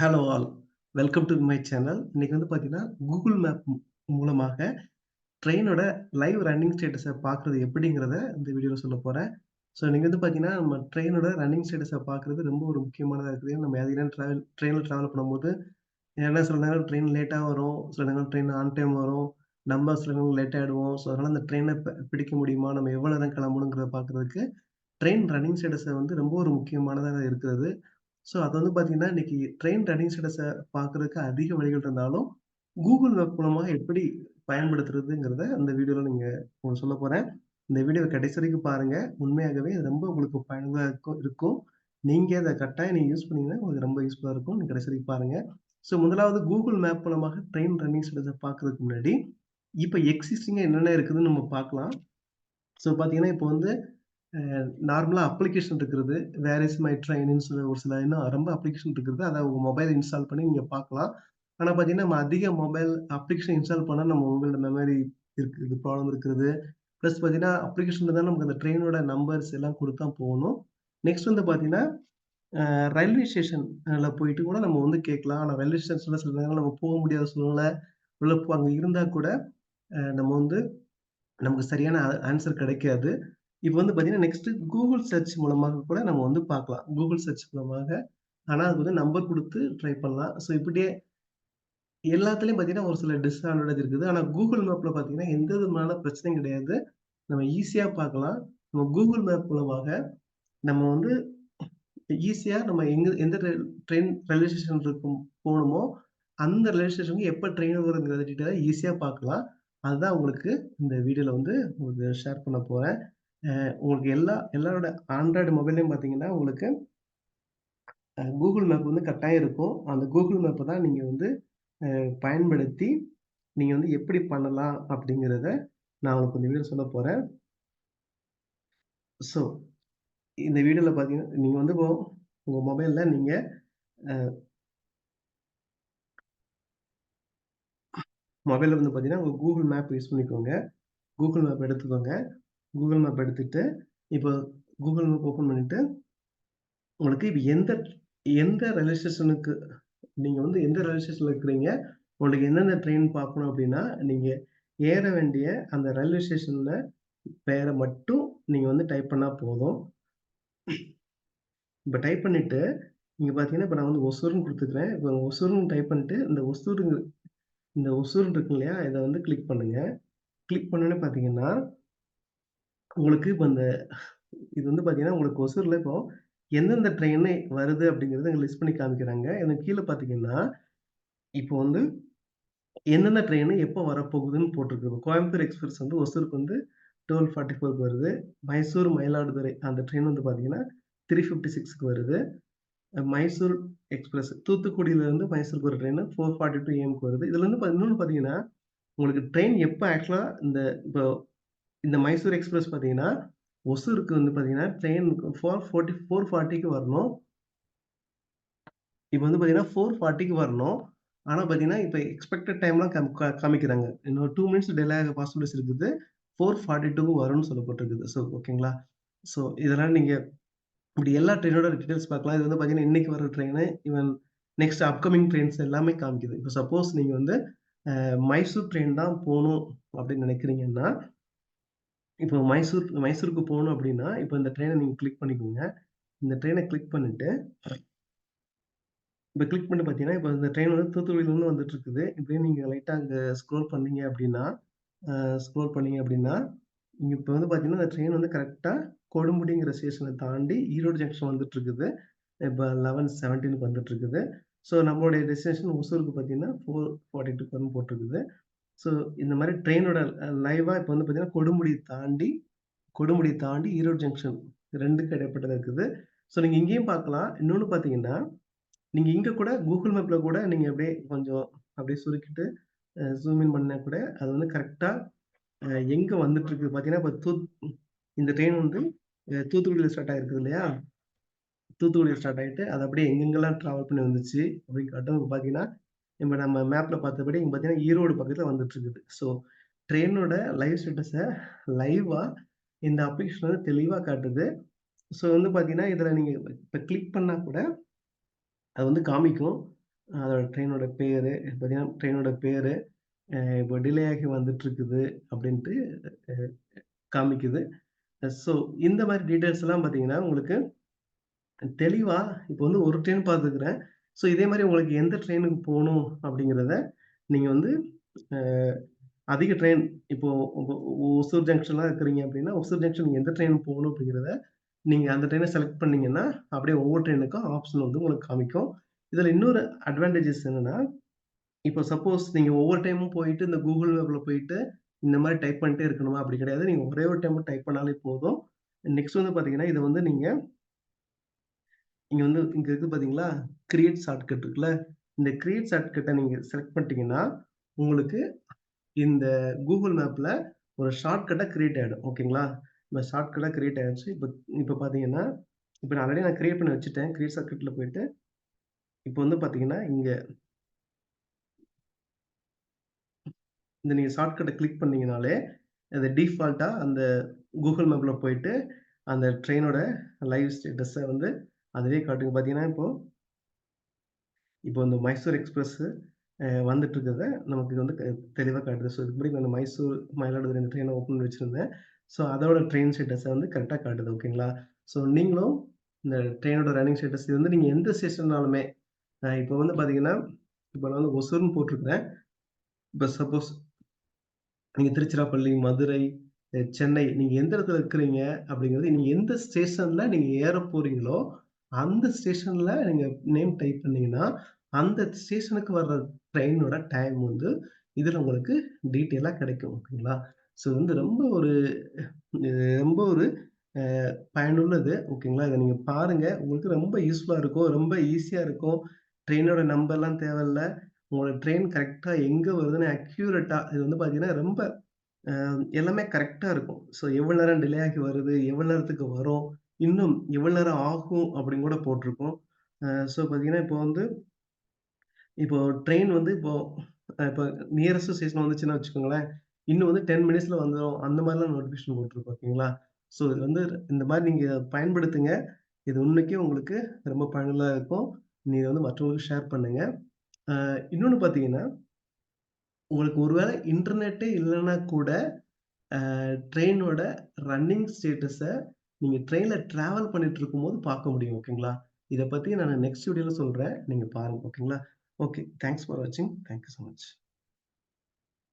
Hello all. Welcome to my channel. இன்னைக்கு வந்து பார்த்தீங்கன்னா, கூகுள் மேப் மூலமாக ட்ரெயினோட லைவ் ரன்னிங் ஸ்டேட்டஸை பார்க்குறது எப்படிங்கிறத இந்த வீடியோவில் சொல்லப் போகிறேன் ஸோ நீங்கள் வந்து பார்த்தீங்கன்னா, நம்ம ட்ரெயினோட ரன்னிங் ஸ்டேட்டஸை பார்க்குறது ரொம்ப ஒரு முக்கியமானதாக இருக்குது. நம்ம அதிக ட்ராவல் ட்ரெயினில் ட்ராவல் பண்ணும்போது, ஏன்னா சில நேரம் ட்ரெயின் லேட்டாக வரும். சில நேரம் ட்ரெயின் ஆன் டைம் வரும். நம்ம சில நேரம் லேட் ஆகிடுவோம் ஸோ அதனால் அந்த ட்ரெயினை பிடிக்க முடியுமா? நம்ம எவ்வளோ நேரம் கிளம்பணுங்கிறத பார்க்குறதுக்கு, ட்ரெயின் ரன்னிங் ஸ்டேட்டஸை வந்து ரொம்ப ஒரு முக்கியமானதாக இருக்கிறது. ஸோ அது வந்து பார்த்தீங்கன்னா, இன்னைக்கு ட்ரெயின் ரன்னிங் ஸ்டேட்டஸை பார்க்கறதுக்கு அதிக வழிகள் இருந்தாலும், கூகுள் மேப் மூலமாக எப்படி பயன்படுத்துறதுங்கிறத அந்த வீடியோவில் நீங்கள் உங்களுக்கு சொல்லப் இந்த வீடியோ கடைசி வரைக்கும் பாருங்கள் உண்மையாகவே ரொம்ப உங்களுக்கு பயனுள்ளதாக இருக்கும் இருக்கும். நீங்க அத கட்டாயம் யூஸ் பண்ணிங்கன்னா உங்களுக்கு ரொம்ப யூஸ்ஃபுல்லாக இருக்கும். நீங்கள் கடைசி வரைக்கும் பாருங்கள் ஸோ முதலாவது கூகுள் மேப் மூலமாக ட்ரெயின் ரன்னிங் ஸ்டேட்டஸை பார்க்கறதுக்கு முன்னாடி, இப்போ எக்ஸிஸ்டிங்காக என்னென்ன இருக்குதுன்னு நம்ம பார்க்கலாம். ஸோ பார்த்தீங்கன்னா, இப்போ வந்து நார்மலாக அப்ளிகேஷன் இருக்கிறது. வேர் இஸ் மை ட்ரெயின்னு சொல்லி ஒரு சில இன்னும் ரொம்ப அப்ளிகேஷன் இருக்குது. அதை உங்கள் மொபைல் இன்ஸ்டால் பண்ணி நீங்கள் பார்க்கலாம். ஆனால் பார்த்தீங்கன்னா, நம்ம அதிக மொபைல் அப்ளிகேஷன் இன்ஸ்டால் பண்ணால் நம்ம உங்களோட மெமரி இருக்குது ப்ராப்ளம் இருக்கிறது. ப்ளஸ் பார்த்தீங்கன்னா, அப்ளிகேஷனில் தான் நமக்கு அந்த ட்ரெயினோட நம்பர்ஸ் எல்லாம் கொடுத்தா போகணும். நெக்ஸ்ட் வந்து பார்த்தீங்கன்னா, ரயில்வே ஸ்டேஷனில் போயிட்டு கூட நம்ம வந்து கேட்கலாம். ஆனால் ரயில்வே ஸ்டேஷனில் சில நேரம் நம்ம போக முடியாத சூழ்நிலை, உள்ள அங்கே இருந்தால் கூட நம்ம வந்து நமக்கு சரியான ஆன்சர் கிடைக்காது. இப்போ வந்து பார்த்தீங்கன்னா, நெக்ஸ்ட் கூகுள் சர்ச் மூலமாக கூட நம்ம வந்து பார்க்கலாம். கூகுள் சர்ச் மூலமாக. ஆனால் அதுக்கு வந்து நம்பர் கொடுத்து ட்ரை பண்ணலாம். ஸோ இப்படியே எல்லாத்துலேயும் பார்த்தீங்கன்னா, ஒரு சில டிஸ்அட்வான்டேஜ் இருக்குது. ஆனால் கூகுள் மேப்பில் பார்த்தீங்கன்னா, எந்த விதமான பிரச்சனையும் கிடையாது. நம்ம ஈஸியாக பார்க்கலாம். நம்ம கூகுள் மேப் மூலமாக நம்ம வந்து ஈஸியாக நம்ம எங்க எந்த ட்ரெயின் ரயில்வே ஸ்டேஷன் இருக்கும் போகணுமோ அந்த ரயில்வே ஸ்டேஷனுக்கு எப்போ ட்ரெயின் வருங்கிறத டீட்டெயிலாக ஈஸியாக பார்க்கலாம். அதுதான் உங்களுக்கு இந்த வீடியோவில் வந்து உங்களுக்கு ஷேர் பண்ண போகிறேன் உங்களுக்கு எல்லா எல்லாரோட ஆண்ட்ராய்டு மொபைல்லையும் பார்த்தீங்கன்னா, உங்களுக்கு கூகுள் மேப் வந்து கட்டாயம் இருக்கும். அந்த கூகுள் மேப்பை தான் நீங்கள் வந்து பயன்படுத்தி, நீங்கள் வந்து எப்படி பண்ணலாம் அப்படிங்கிறத நான் உங்களுக்கு இந்த வீடியோ சொல்ல போகிறேன் ஸோ இந்த வீடியோவில் பார்த்தீங்கன்னா, நீங்கள் வந்து உங்கள் மொபைலில் நீங்கள் மொபைலில் வந்து பார்த்தீங்கன்னா, உங்கள் கூகுள் மேப் யூஸ் பண்ணிக்கோங்க. கூகுள் மேப் எடுத்துக்கோங்க. கூகுள் மேப் எடுத்துட்டு, இப்போ கூகுள் மேப் ஓப்பன் பண்ணிட்டு, உங்களுக்கு இப்போ எந்த எந்த ரயில்வே ஸ்டேஷனுக்கு நீங்கள் வந்து எந்த ரயில்வே ஸ்டேஷனில் இருக்கிறீங்க, உங்களுக்கு எந்தெந்த ட்ரெயின் பார்க்கணும் அப்படின்னா, நீங்கள் ஏற வேண்டிய அந்த ரயில்வே ஸ்டேஷனில் பெயரை மட்டும் நீங்கள் வந்து டைப் பண்ணால் போதும். இப்போ டைப் பண்ணிவிட்டு இங்கே பார்த்தீங்கன்னா, இப்போ நான் வந்து ஒசூர்னு கொடுத்துக்கிறேன் இப்போ ஒசூர்னு டைப் பண்ணிட்டு, இந்த ஒசூருங்க இந்த ஒசூர்ன்னு இருக்கு இல்லையா? இதை வந்து கிளிக் பண்ணுங்கள் கிளிக் பண்ணோன்னே பார்த்தீங்கன்னா, உங்களுக்கு இப்போ இந்த இது வந்து பார்த்தீங்கன்னா, உங்களுக்கு ஒசூரில் இப்போ எந்தெந்த ட்ரெயின் வருது அப்படிங்கிறத இங்க லிஸ்ட் பண்ணி காமிக்கிறாங்க. எனக்கு கீழே பார்த்தீங்கன்னா, இப்போ வந்து எந்தெந்த ட்ரெயின் எப்போ வரப்போகுதுன்னு போட்டிருக்கு. கோயம்புத்தூர் எக்ஸ்பிரஸ் வந்து ஒசூருக்கு வந்து 12:44க்கு வருது. மைசூர், மயிலாடுதுறை அந்த ட்ரெயின் வந்து பார்த்தீங்கன்னா, 3:56க்கு வருது. மைசூர் எக்ஸ்பிரஸ் தூத்துக்குடியிலேருந்து மைசூருக்கு ஒரு ட்ரெயின் 4:42 ஏஎம்க்கு வருது. இதுலேருந்து இன்னொன்று பார்த்தீங்கன்னா, உங்களுக்கு ட்ரெயின் எப்போ ஆக்சுவலாக இந்த இப்போ இந்த மைசூர் எக்ஸ்பிரஸ் பார்த்தீங்கன்னா, ஒசூருக்கு வந்து பார்த்தீங்கன்னா, ட்ரெயின் 4:40 4:40க்கு வரணும். இப்போ வந்து பார்த்தீங்கன்னா, 4:40க்கு வரணும். ஆனால் பார்த்தீங்கன்னா, இப்போ எக்ஸ்பெக்டட் டைம்லாம் காம் காமிக்கிறாங்க. இன்னொரு டூ மினிட்ஸ் டெலே ஆக பாசிபிலிட்டிஸ் இருக்குது. 4:42க்கு வரும்னு சொல்லப்பட்டிருக்குது. ஸோ ஓகேங்களா? ஸோ இதெல்லாம் நீங்கள் இப்படி எல்லா ட்ரெயினோட டீட்டெயில்ஸ் பார்க்கலாம். இது வந்து பார்த்தீங்கன்னா, இன்னைக்கு வர train, even next upcoming trains எல்லாமே காமிக்குது. இப்போ சப்போஸ் நீங்கள் வந்து மைசூர் ட்ரெயின் தான் போகணும் அப்படின்னு நினைக்கிறீங்கன்னா, இப்போ மைசூர் மைசூருக்கு போகணும் அப்படின்னா, இப்போ இந்த ட்ரெயினை நீங்கள் கிளிக் பண்ணிக்கோங்க. இந்த ட்ரெயினை கிளிக் பண்ணிட்டு இப்போ கிளிக் பண்ணி பார்த்தீங்கன்னா, இப்போ இந்த ட்ரெயின் வந்து தூத்துக்குடியிலேருந்து வந்துட்டு இருக்குது. இப்படியே நீங்கள் லைட்டாக அங்கே ஸ்க்ரோல் பண்ணீங்க அப்படின்னா, ஸ்க்ரோல் பண்ணீங்க அப்படின்னா, நீங்கள் இப்போ வந்து பார்த்தீங்கன்னா, இந்த ட்ரெயின் வந்து கரெக்டாக கொடுமுடிங்கிற ஸ்டேஷனை தாண்டி ஈரோடு ஜங்ஷன் வந்துட்டு இருக்குது. இப்ப 11:17க்கு வந்துட்டு இருக்குது. ஸோ நம்மளுடைய டெஸ்டினேஷன் ஒசூருக்கு பார்த்தீங்கன்னா, ஃபோர் ஃபார்ட்டி டூக்கு வந்து போட்டிருக்குது. ஸோ இந்த மாதிரி ட்ரெயினோட அ லைவா வந்து பார்த்தீங்கன்னா, கொடுமுடி தாண்டி கொடுமுடி தாண்டி ஈரோடு ஜங்ஷன் ரெண்டுக்கு இடைப்பட்டது இருக்குது. ஸோ நீங்கள் இங்கேயும் பார்க்கலாம். இன்னொன்று பார்த்தீங்கன்னா, நீங்கள் இங்கே கூட கூகுள் மேப்பில் கூட நீங்கள் அப்படியே கொஞ்சம் அப்படியே சுருக்கிட்டு அ ஜூம் இன் கூட, அது வந்து கரெக்டாக எங்கே வந்துட்டுருக்கு பார்த்தீங்கன்னா, இப்போ தூத் இந்த ட்ரெயின் வந்து தூத்துக்குடியில் ஸ்டார்ட் ஆகிருக்குது இல்லையா? தூத்துக்குடியில் ஸ்டார்ட் ஆகிட்டு அது அப்படியே எங்கெங்கெல்லாம் ட்ராவல் பண்ணி வந்துச்சு அப்படின்னு காட்டும். பார்த்தீங்கன்னா, இப்போ நம்ம மேப்பில் பார்த்தபடி இங்கே பார்த்தீங்கன்னா, ஈரோடு பக்கத்தில் வந்துட்டு இருக்குது. ஸோ ட்ரெயினோட லைவ் ஸ்டேட்டஸை லைவாக இந்த அப்ளிகேஷன் வந்து தெளிவாக காட்டுது. ஸோ வந்து பார்த்தீங்கன்னா, இதில் நீங்கள் இப்போ கிளிக் பண்ணால் கூட அது வந்து காமிக்கும். அதோட ட்ரெயினோட பேர் பார்த்தீங்கன்னா, ட்ரெயினோட பேர் இப்போ டிலே ஆகி வந்துட்டுருக்குது அப்படின்ட்டு காமிக்குது. ஸோ இந்த மாரி டீட்டெயில்ஸ்லாம் பார்த்தீங்கன்னா, உங்களுக்கு தெளிவாக இப்போ வந்து ஒரு ட்ரெயின் பார்த்துக்கிறேன் ஸோ இதே மாதிரி உங்களுக்கு எந்த ட்ரெயினுக்கு போகணும் அப்படிங்கிறத நீங்கள் வந்து அதிக ட்ரெயின் இப்போ ஒசூர் ஜங்ஷன்லாம் இருக்கிறீங்க அப்படின்னா, ஒசூர் ஜங்ஷன் எந்த ட்ரெயின் போகணும் அப்படிங்கிறத, நீங்கள் அந்த ட்ரெயினை செலக்ட் பண்ணீங்கன்னா, அப்படியே ஒவ்வொரு ட்ரெயினுக்கும் ஆப்ஷன் வந்து உங்களுக்கு காமிக்கும். இதில் இன்னொரு அட்வான்டேஜஸ் என்னென்னா இப்போ சப்போஸ் நீங்கள் ஒவ்வொரு டைமும் போயிட்டு இந்த கூகுள் மேப்பில் போயிட்டு, இந்த மாதிரி டைப் பண்ணிட்டே இருக்கணுமா? அப்படி கிடையாது. நீங்கள் ஒரே ஒரு டைமும் டைப் பண்ணாலே போதும். நெக்ஸ்ட் வந்து பார்த்தீங்கன்னா, இதை வந்து நீங்கள் இங்கே வந்து இங்கே இருக்குது பார்த்தீங்களா? கிரியேட் ஷார்ட்கட் இருக்குல்ல. இந்த கிரியேட் ஷார்ட்கட்டை நீங்கள் செலக்ட் பண்ணிட்டீங்கன்னா, உங்களுக்கு இந்த கூகுள் மேப்பில் ஒரு ஷார்ட்கட்டாக கிரியேட் ஆகிடும் ஓகேங்களா? இந்த ஷார்ட்கட்டாக கிரியேட் ஆகிடுச்சு இப்போ இப்போ பார்த்தீங்கன்னா, இப்போ நான் ஆல்ரெடி நான் கிரியேட் பண்ணி வச்சுட்டேன். கிரியேட் ஷார்ட்கட்டில் போயிட்டு, இப்போ வந்து பார்த்தீங்கன்னா, இங்கே இந்த நீங்கள் ஷார்ட்கட்டை கிளிக் பண்ணிங்கனாலே அது டிஃபால்ட்டாக அந்த கூகுள் மேப்பில் போயிட்டு, அந்த ட்ரெயினோட லைவ் ஸ்டேட்டஸை வந்து அதுவே காட்டுங்க. பார்த்தீங்கன்னா, இப்போ இப்போ இந்த மைசூர் எக்ஸ்பிரஸ் வந்துட்டு இருக்கிறத நமக்கு இது வந்து க காட்டுது. ஸோ இதுக்கு முன்னாடி நான் மைசூர், மயிலாடுதுறை இந்த ட்ரெயினை ஓப்பன் வச்சுருந்தேன் ஸோ அதோட ட்ரெயின் ஸ்டேட்டஸை வந்து கரெக்டாக காட்டுது. ஓகேங்களா? ஸோ நீங்களும் இந்த ட்ரெயினோட ரன்னிங் ஸ்டேட்டஸ் இது வந்து நீங்கள் எந்த ஸ்டேஷன்னாலுமே இப்போ வந்து பார்த்தீங்கன்னா, இப்போ நான் வந்து ஒசூர்ன்னு போட்டிருக்கிறேன். இப்போ சப்போஸ் நீங்கள் திருச்சிராப்பள்ளி, மதுரை, சென்னை நீங்கள் எந்த இடத்துல இருக்கிறீங்க அப்படிங்கிறது நீங்கள் எந்த ஸ்டேஷனில் நீங்கள் ஏற போகிறீங்களோ அந்த ஸ்டேஷன்ல நீங்க நேம் டைப் பண்ணீங்கன்னா, அந்த ஸ்டேஷனுக்கு வர்ற ட்ரெயினோட டைம் வந்து இதுல உங்களுக்கு டீட்டெயிலாக கிடைக்கும். ஓகேங்களா? ஸோ வந்து ரொம்ப ஒரு ரொம்ப ஒரு பயனுள்ளது. ஓகேங்களா? இதை நீங்கள் பாருங்கள் உங்களுக்கு ரொம்ப யூஸ்ஃபுல்லாக இருக்கும். ரொம்ப ஈஸியாக இருக்கும். ட்ரெயினோட நம்பர்லாம் தேவையில்ல. உங்களோட ட்ரெயின் கரெக்டாக எங்கே வருதுன்னு அக்யூரேட்டாக இது வந்து பார்த்தீங்கன்னா, ரொம்ப எல்லாமே கரெக்டாக இருக்கும். ஸோ எவ்வளோ நேரம் டிலே ஆகி வருது, எவ்வளோ நேரத்துக்கு வரும், இன்னும் எவ்வளோ நேரம் ஆகும் அப்படின்னு கூட போட்டிருக்கும். ஸோ பார்த்தீங்கன்னா, இப்போ வந்து இப்போ ட்ரெயின் வந்து இப்போ இப்போ நியரஸ்ட் ஸ்டேஷன் வந்துச்சுன்னா வச்சுக்கோங்களேன், இன்னும் வந்து 10 மினிட்ஸ்ல வந்துடும் அந்த மாதிரிலாம் நோட்டிஃபிகேஷன் போட்டிருக்கோம் ஓகேங்களா? ஸோ இது வந்து இந்த மாதிரி நீங்கள் பயன்படுத்துங்க. இது உண்மைக்கே உங்களுக்கு ரொம்ப பயனுள்ளதாக இருக்கும். நீங்கள் வந்து மற்றவங்களுக்கு ஷேர் பண்ணுங்க. இன்னொன்று பார்த்தீங்கன்னா, உங்களுக்கு ஒரு வேளை இன்டர்நெட்டே இல்லைன்னா கூட, ட்ரெயினோட ரன்னிங் ஸ்டேட்டஸை நீங்க ட்ரெயின்ல டிராவல் பண்ணிட்டு இருக்கும்போது பார்க்க முடியும். ஓகேங்களா? இதை பத்தி நான் நெக்ஸ்ட் வீடியோல சொல்றேன். நீங்க பாருங்க. ஓகேங்களா? ஓகே. தேங்க்ஸ் ஃபார் வாட்சிங். Thank you much.